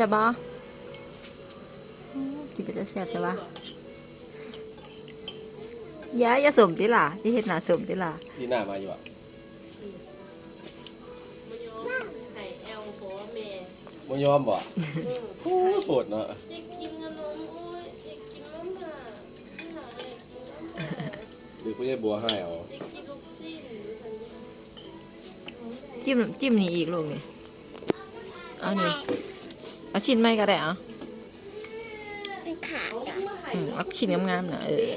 ใช่ปะกินไปจะแซ่บใช่ปะยายอย่าสมติล่ะที่เห็ดหนาสมติล่ะดีหน้ามาอยู่อะมายอมให้แอลขอแม่บ่ยอมบ่โอ้ยโหดเนาะอยากกินขนมโอ้ยอยากกินน้ำหนาหนาอยากกินน้ำหนาหรือผู้ใหญ่บัวให้เอาอยากกินลูกชิ้นจิ้มจิ้มนี่อีกลูกนี่เอานี่ เอาชิ้นไม่ก็ได้เอะมันขาดอะเอาชิ้นงามๆนะเออ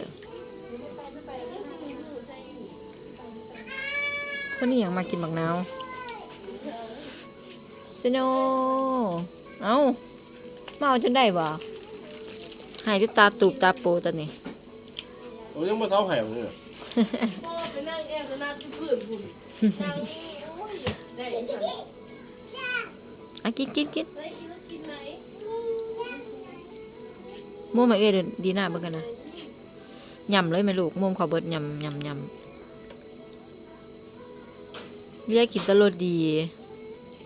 คนนี้ยังมากินบักนาวสโนเอามาเอาจนได้บ่ใหายด้วยตาตูบตาโปตอนนี้โอ้ยยังบ่เท่าไห้เอาเนี่ยพ่อไปนั่งแอลไปนั่งที่พื้นพุ่นนั่งนี่โอ้ยได้ขนมอะกินกินกิน ได้กินลูก มุมมาเอ้ยเดี๋ยวดีหน้าเบิ่งกันนะยำเลยไหมลูกมุมขอเบิดยำยำยำเรียกกินตลอดดี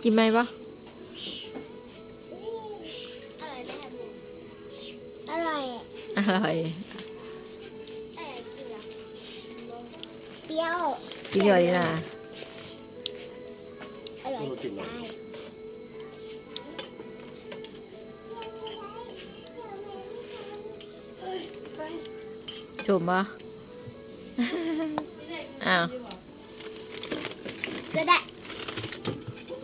กินไหมปะอร่อยไหมคะอร่อยอะอร่อยเออกินอะเปรี้ยวกินเดียวดีนะอร่อยจะตา ยชมปะอ้าว จะได้